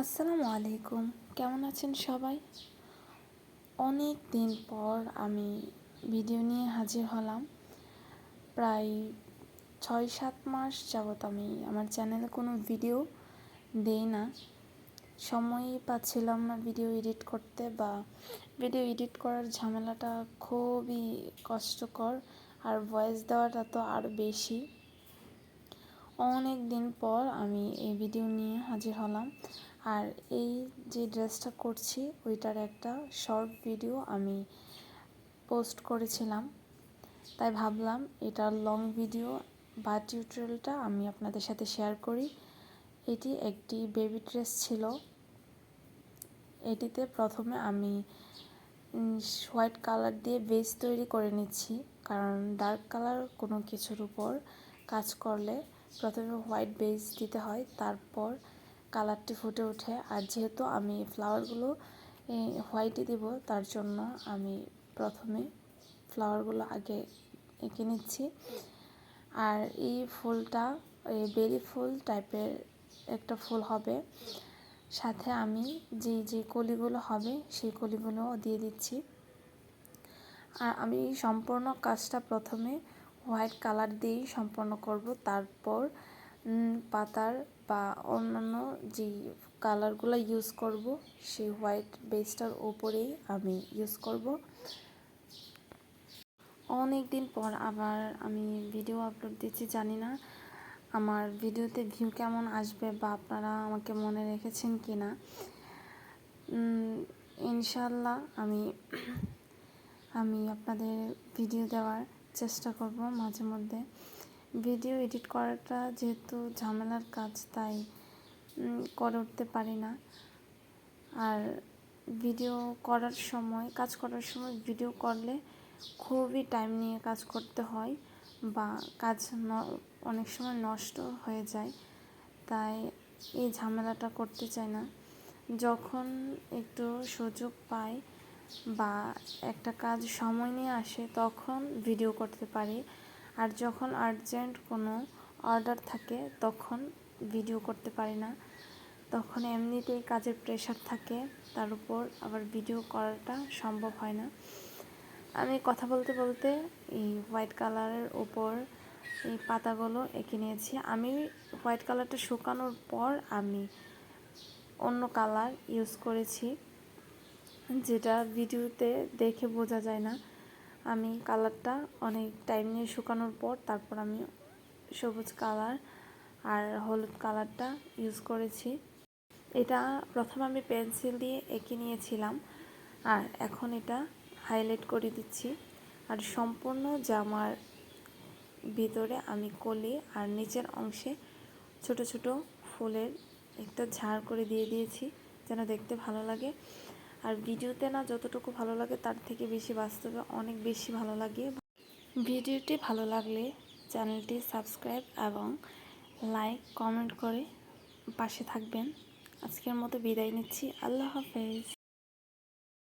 আসসালামু আলাইকুম। কেমন আছেন সবাই? অনেক দিন পর আমি ভিডিও নিয়ে হাজির হলাম। প্রায় ছয় সাত মাস যাবত আমি আমার চ্যানেলে কোনো ভিডিও দেই না। সময়ই পাচ্ছিলাম না ভিডিও এডিট করতে বা ভিডিও এডিট করার ঝামেলাটা খুবই কষ্টকর আর ভয়েস দেওয়াটা তো আরও বেশি। অনেক দিন পর আমি এই ভিডিও নিয়ে হাজির হলাম। আর এই যে ড্রেসটা করছি, ওইটার একটা শর্ট ভিডিও আমি পোস্ট করেছিলাম। তাই ভাবলাম এটার লং ভিডিও বা টিউটোরিয়ালটা আমি আপনাদের সাথে শেয়ার করি। এটি একটি বেবি ড্রেস ছিল। এটিতে প্রথমে আমি হোয়াইট কালার দিয়ে বেস তৈরি করে নিচ্ছি। কারণ ডার্ক কালার কোনো কিছুর উপর কাজ করলে প্রথমে হোয়াইট বেস দিতে হয়, তারপর কালারটি ফুটে ওঠে। আর যেহেতু আমি ফ্লাওয়ারগুলো হোয়াইটে দিব, তার জন্য আমি প্রথমে ফ্লাওয়ারগুলো আগে এঁকে নিচ্ছি। আর এই ফুলটা এই বেরি ফুল টাইপের একটা ফুল হবে। সাথে আমি যে যে কলিগুলো হবে, সেই কলিগুলোও দিয়ে দিচ্ছি। আর আমি সম্পূর্ণ কাজটা প্রথমে হোয়াইট কালার দিয়েই সম্পন্ন করব। তারপর পাতার বা অন্যান্য যে কালারগুলো ইউজ করব, সেই হোয়াইট বেসটার ওপরেই আমি ইউজ করব। অনেক দিন পর আবার আমি ভিডিও আপলোড দিচ্ছি, জানি না আমার ভিডিওতে ভিউ কেমন আসবে বা আপনারা আমাকে মনে রেখেছেন কি না ইনশাল্লাহ আমি আমি আপনাদের ভিডিও দেওয়ার চেষ্টা করব মাঝে মধ্যে। ভিডিও এডিট করাটা যেহেতু ঝামেলার কাজ, তাই করে উঠতে পারি না। আর ভিডিও করার সময়, কাজ করার সময় ভিডিও করলে খুবই টাইম নিয়ে কাজ করতে হয় বা কাজ অনেক সময় নষ্ট হয়ে যায়। তাই এই ঝামেলাটা করতে চাই না। যখন একটু সুযোগ পাই বা একটা কাজ সময় নিয়ে আসে, তখন ভিডিও করতে পারি। আর যখন আর্জেন্ট কোনো অর্ডার থাকে, তখন ভিডিও করতে পারি না। তখন এমনিতেই কাজের প্রেশার থাকে, তার উপর আবার ভিডিও করাটা সম্ভব হয় না। আমি কথা বলতে বলতে এই হোয়াইট কালারের ওপর এই পাতাগুলো এঁকে নিয়েছি। আমি হোয়াইট কালারটা শুকানোর পর আমি অন্য কালার ইউজ করেছি, যেটা ভিডিওতে দেখে বোঝা যায় না। আমি কালারটা অনেক টাইম নিয়ে শুকানোর পর তারপর আমি সবুজ কালার আর হলুদ কালারটা ইউজ করেছি। এটা প্রথম আমি পেন্সিল দিয়ে এঁকে নিয়েছিলাম আর এখন এটা হাইলাইট করে দিচ্ছি। আর সম্পূর্ণ জামার ভিতরে আমি কলি আর নিচের অংশে ছোট ছোট ফুলের একটা ঝাড় করে দিয়ে দিয়েছি যেন দেখতে ভালো লাগে। আর ভিডিওতে না যতটুকু ভালো লাগে তার থেকে বেশি বাস্তবে অনেক বেশি ভালো লাগে। ভিডিওটি ভালো লাগলে চ্যানেলটি সাবস্ক্রাইব এবং লাইক, কমেন্ট করে পাশে থাকবেন। আজকের মতো বিদায় নিচ্ছি। আল্লাহ হাফেজ।